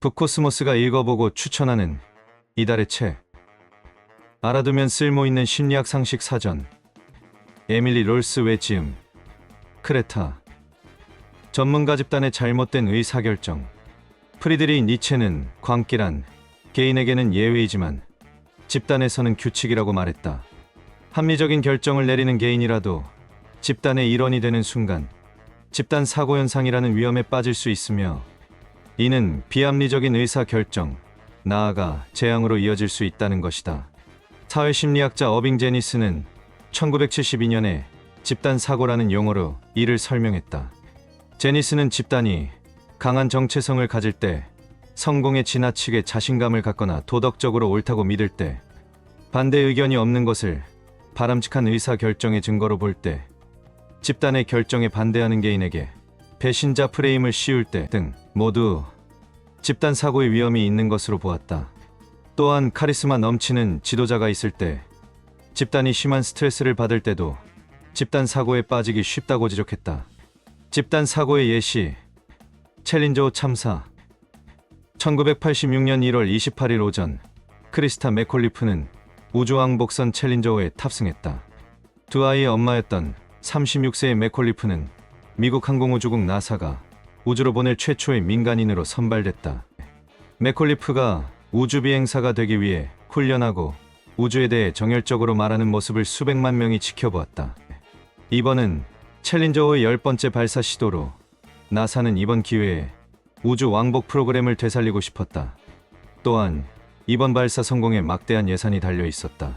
북코스모스가 읽어보고 추천하는 이달의 책. 알아두면 쓸모있는 심리학 상식 사전. 에밀리 롤스 웨지음. 크레타. 전문가 집단의 잘못된 의사결정. 프리드리 니체는 광기란 개인에게는 예외이지만 집단에서는 규칙이라고 말했다. 합리적인 결정을 내리는 개인이라도 집단의 일원이 되는 순간 집단 사고 현상이라는 위험에 빠질 수 있으며 이는 비합리적인 의사 결정, 나아가 재앙으로 이어질 수 있다는 것이다. 사회심리학자 어빙 제니스는 1972년에 집단 사고라는 용어로 이를 설명했다. 제니스는 집단이 강한 정체성을 가질 때, 성공에 지나치게 자신감을 갖거나 도덕적으로 옳다고 믿을 때, 반대 의견이 없는 것을 바람직한 의사 결정의 증거로 볼 때, 집단의 결정에 반대하는 개인에게 배신자 프레임을 씌울 때 등 모두 집단 사고의 위험이 있는 것으로 보았다. 또한 카리스마 넘치는 지도자가 있을 때 집단이 심한 스트레스를 받을 때도 집단 사고에 빠지기 쉽다고 지적했다. 집단 사고의 예시 챌린저 참사 1986년 1월 28일 오전 크리스타 맥콜리프는 우주왕복선 챌린저호에 탑승했다. 두 아이의 엄마였던 36세의 맥콜리프는 미국 항공우주국 나사가 우주로 보낼 최초의 민간인으로 선발됐다. 맥콜리프가 우주비행사가 되기 위해 훈련하고 우주에 대해 정열적으로 말하는 모습을 수백만 명이 지켜보았다. 이번은 챌린저호의 열 번째 발사 시도로 나사는 이번 기회에 우주 왕복 프로그램을 되살리고 싶었다. 또한 이번 발사 성공에 막대한 예산이 달려 있었다.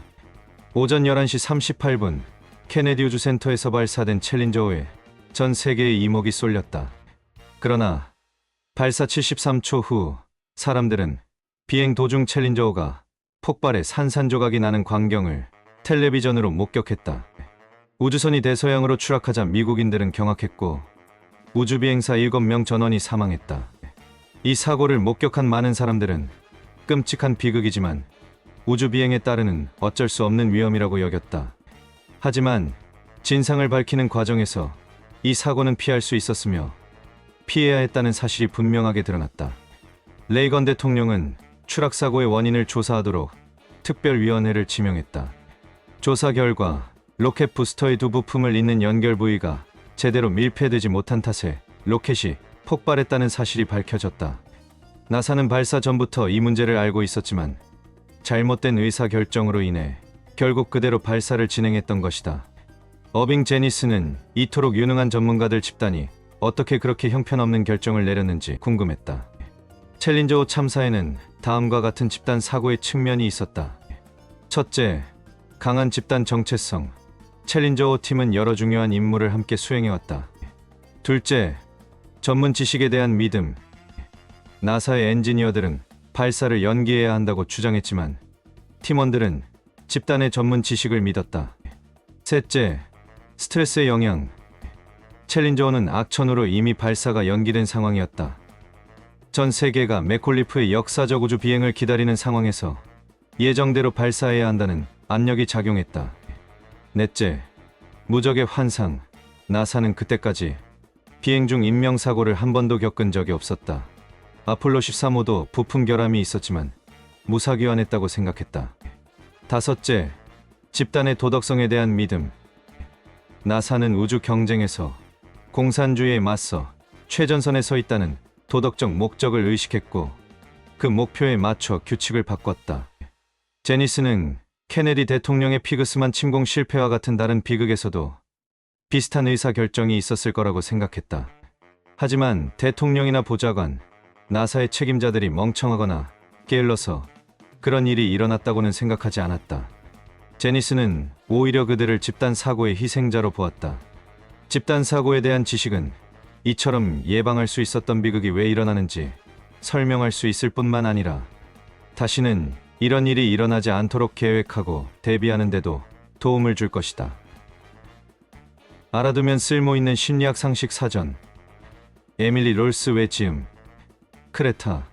오전 11시 38분 케네디 우주센터에서 발사된 챌린저호에 전 세계의 이목이 쏠렸다. 그러나 발사 73초 후 사람들은 비행 도중 챌린저호가 폭발해 산산조각이 나는 광경을 텔레비전으로 목격했다. 우주선이 대서양으로 추락하자 미국인들은 경악했고 우주비행사 7명 전원이 사망했다. 이 사고를 목격한 많은 사람들은 끔찍한 비극이지만 우주비행에 따르는 어쩔 수 없는 위험이라고 여겼다. 하지만 진상을 밝히는 과정에서 이 사고는 피할 수 있었으며 피해야 했다는 사실이 분명하게 드러났다. 레이건 대통령은 추락 사고의 원인을 조사하도록 특별위원회를 지명했다. 조사 결과 로켓 부스터의 두 부품을 잇는 연결 부위가 제대로 밀폐되지 못한 탓에 로켓이 폭발했다는 사실이 밝혀졌다. 나사는 발사 전부터 이 문제를 알고 있었지만 잘못된 의사 결정으로 인해 결국 그대로 발사를 진행했던 것이다. 어빙 제니스는 이토록 유능한 전문가들 집단이 어떻게 그렇게 형편없는 결정을 내렸는지 궁금했다. 챌린저 호 참사에는 다음과 같은 집단 사고의 측면이 있었다. 첫째, 강한 집단 정체성. 챌린저 호 팀은 여러 중요한 임무를 함께 수행해왔다. 둘째, 전문 지식에 대한 믿음. 나사의 엔지니어들은 발사를 연기해야 한다고 주장했지만 팀원들은 집단의 전문 지식을 믿었다. 셋째, 스트레스의 영향. 챌린저호는 악천후로 이미 발사가 연기된 상황이었다. 전 세계가 맥콜리프의 역사적 우주 비행을 기다리는 상황에서 예정대로 발사해야 한다는 압력이 작용했다. 넷째, 무적의 환상. 나사는 그때까지 비행 중 인명사고를 한 번도 겪은 적이 없었다. 아폴로 13호도 부품 결함이 있었지만 무사기환했다고 생각했다. 다섯째, 집단의 도덕성에 대한 믿음. 나사는 우주 경쟁에서 공산주의에 맞서 최전선에 서 있다는 도덕적 목적을 의식했고 그 목표에 맞춰 규칙을 바꿨다. 제니스는 케네디 대통령의 피그스만 침공 실패와 같은 다른 비극에서도 비슷한 의사 결정이 있었을 거라고 생각했다. 하지만 대통령이나 보좌관, 나사의 책임자들이 멍청하거나 게을러서 그런 일이 일어났다고는 생각하지 않았다. 제니스는 오히려 그들을 집단 사고의 희생자로 보았다. 집단 사고에 대한 지식은 이처럼 예방할 수 있었던 비극이 왜 일어나는지 설명할 수 있을 뿐만 아니라 다시는 이런 일이 일어나지 않도록 계획하고 대비하는데도 도움을 줄 것이다. 알아두면 쓸모있는 심리학 상식 사전. 에밀리 롤스 웨지음. 크레타.